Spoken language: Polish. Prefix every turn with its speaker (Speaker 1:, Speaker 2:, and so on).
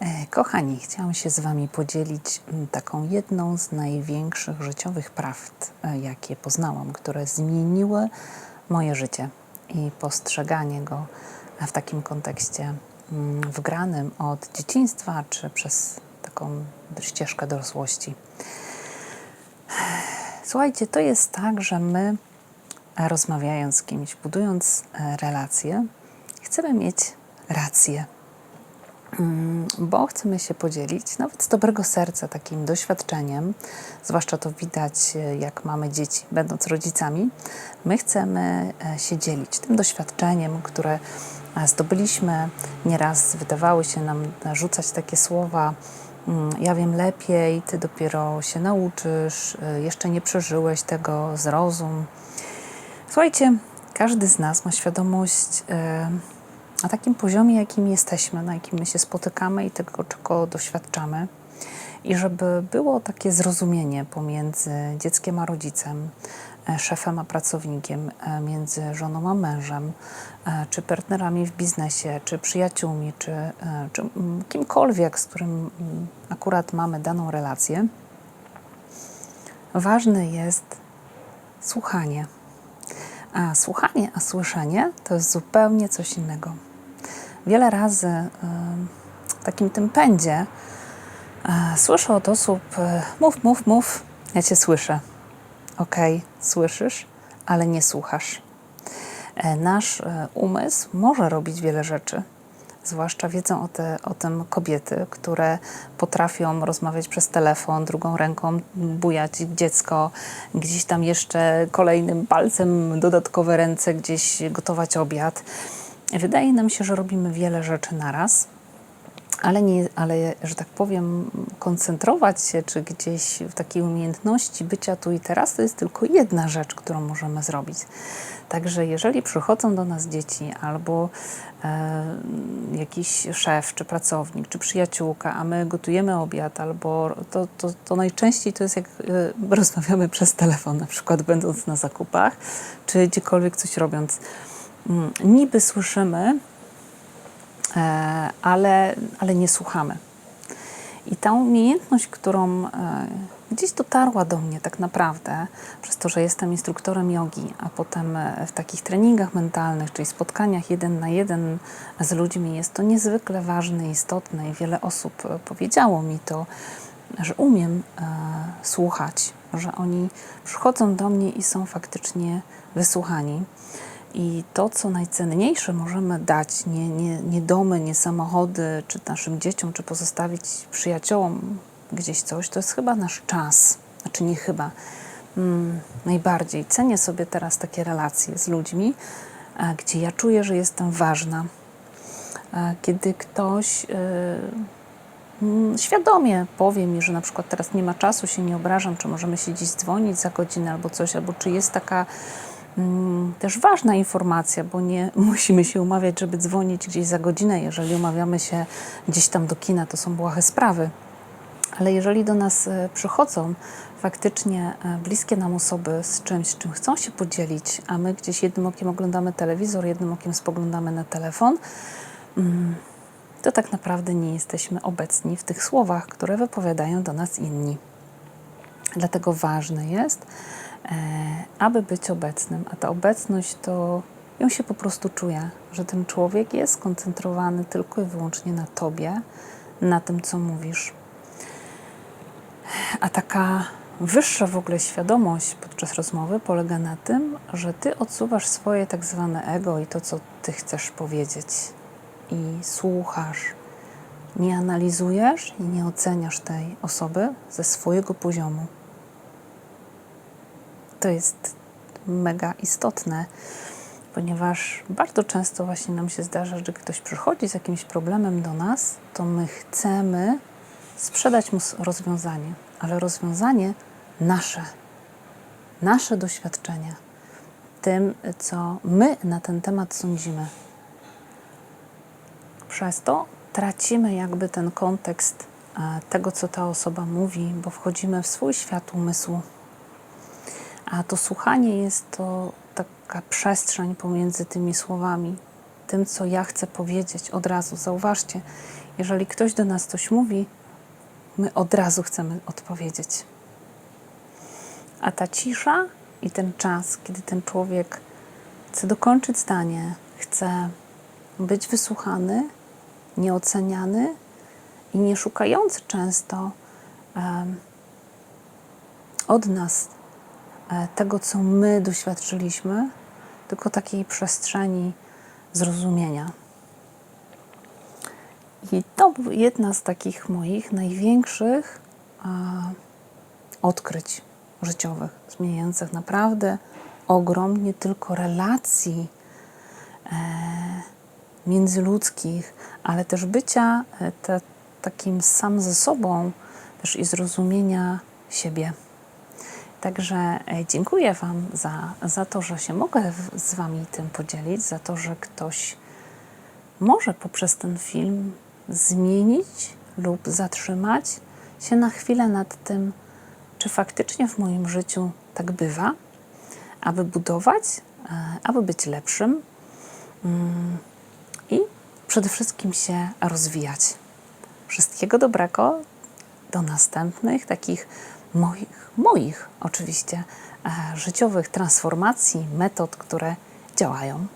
Speaker 1: E, Kochani, chciałam się z Wami podzielić mm, taką jedną z największych życiowych prawd, e, jakie poznałam, które zmieniły moje życie i postrzeganie go w takim kontekście mm, wgranym od dzieciństwa czy przez taką ścieżkę dorosłości. Słuchajcie, to jest tak, że my rozmawiając z kimś, budując e, relacje, chcemy mieć rację bo chcemy się podzielić nawet z dobrego serca takim doświadczeniem, zwłaszcza to widać, e, jak mamy dzieci, będąc rodzicami. My chcemy e, się dzielić tym doświadczeniem, które e, zdobyliśmy. Nieraz wydawały się nam rzucać takie słowa. mm, Ja wiem lepiej, ty dopiero się nauczysz, jeszcze nie przeżyłeś tego, zrozum. Słuchajcie, każdy z nas ma świadomość na takim poziomie, jakim jesteśmy, na jakim my się spotykamy i tego, czego doświadczamy. I żeby było takie zrozumienie pomiędzy dzieckiem a rodzicem, e, szefem a pracownikiem, e, między żoną a mężem, e, czy partnerami w biznesie, czy przyjaciółmi, czy, czy mm, kimkolwiek, z którym mm, akurat mamy daną relację, ważne jest słuchanie. A słuchanie, a słyszenie to jest zupełnie coś innego. Wiele razy y, w takim tym pędzie y, słyszę od osób: y, mów, mów, mów, ja cię słyszę. Okej, słyszysz, ale nie słuchasz. E, Nasz e, umysł może robić wiele rzeczy. Zwłaszcza wiedzą o, te, o tym kobiety, które potrafią rozmawiać przez telefon, drugą ręką bujać dziecko, gdzieś tam jeszcze kolejnym palcem dodatkowe ręce, gdzieś gotować obiad. Wydaje nam się, że robimy wiele rzeczy naraz, ale, nie, ale, że tak powiem, koncentrować się, czy gdzieś w takiej umiejętności bycia tu i teraz, to jest tylko jedna rzecz, którą możemy zrobić. Także jeżeli przychodzą do nas dzieci albo e, jakiś szef, czy pracownik, czy przyjaciółka, a my gotujemy obiad, albo to, to, to najczęściej to jest jak e, rozmawiamy przez telefon, na przykład będąc na zakupach, czy gdziekolwiek coś robiąc. Mm, Niby słyszymy, e, ale, ale nie słuchamy. I ta umiejętność, którą e, gdzieś dotarła do mnie tak naprawdę, przez to, że jestem instruktorem jogi, a potem e, w takich treningach mentalnych, czyli spotkaniach jeden na jeden z ludźmi, jest to niezwykle ważne istotne. I wiele osób powiedziało mi to, że umiem e, słuchać, że oni przychodzą do mnie i są faktycznie wysłuchani. I to, co najcenniejsze możemy dać, nie, nie, nie domy, nie samochody, czy naszym dzieciom, czy pozostawić przyjaciołom gdzieś coś, to jest chyba nasz czas. Znaczy nie chyba. Mm, najbardziej cenię sobie teraz takie relacje z ludźmi, e, gdzie ja czuję, że jestem ważna. E, Kiedy ktoś e, mm, świadomie powie mi, że na przykład teraz nie ma czasu, się nie obrażam, czy możemy się dziś dzwonić za godzinę albo coś, albo czy jest taka też ważna informacja, bo nie musimy się umawiać, żeby dzwonić gdzieś za godzinę. Jeżeli umawiamy się gdzieś tam do kina, to są błahe sprawy. Ale jeżeli do nas e, przychodzą faktycznie e, bliskie nam osoby z czymś, czym chcą się podzielić, a my gdzieś jednym okiem oglądamy telewizor, jednym okiem spoglądamy na telefon, mm, to tak naprawdę nie jesteśmy obecni w tych słowach, które wypowiadają do nas inni. Dlatego ważne jest, e, aby być obecnym, a ta obecność to ją się po prostu czuje, że ten człowiek jest skoncentrowany tylko i wyłącznie na tobie, na tym, co mówisz. A taka wyższa w ogóle świadomość podczas rozmowy polega na tym, że ty odsuwasz swoje tak zwane ego i to, co ty chcesz powiedzieć, i słuchasz. Nie analizujesz i nie oceniasz tej osoby ze swojego poziomu. To jest mega istotne, ponieważ bardzo często właśnie nam się zdarza, że ktoś przychodzi z jakimś problemem do nas, to my chcemy sprzedać mu rozwiązanie, ale rozwiązanie nasze, nasze doświadczenia, tym, co my na ten temat sądzimy. Przez to tracimy jakby ten kontekst e, tego, co ta osoba mówi, bo wchodzimy w swój świat umysłu. A to słuchanie jest to taka przestrzeń pomiędzy tymi słowami, tym, co ja chcę powiedzieć od razu. Zauważcie, jeżeli ktoś do nas coś mówi, my od razu chcemy odpowiedzieć. A ta cisza i ten czas, kiedy ten człowiek chce dokończyć zdanie, chce być wysłuchany, nieoceniany i nie szukający często em, od nas tego, co my doświadczyliśmy, tylko takiej przestrzeni zrozumienia. I to jedna z takich moich największych e, odkryć życiowych, zmieniających naprawdę ogrom nie tylko relacji e, międzyludzkich, ale też bycia e, te, takim sam ze sobą, też i zrozumienia siebie. Także e, dziękuję Wam za, za to, że się mogę z Wami tym podzielić, za to, że ktoś może poprzez ten film zmienić lub zatrzymać się na chwilę nad tym, czy faktycznie w moim życiu tak bywa, aby budować, e, aby być lepszym mm, i przede wszystkim się rozwijać. Wszystkiego dobrego do następnych takich moich, moich oczywiście e, życiowych transformacji, metod, które działają.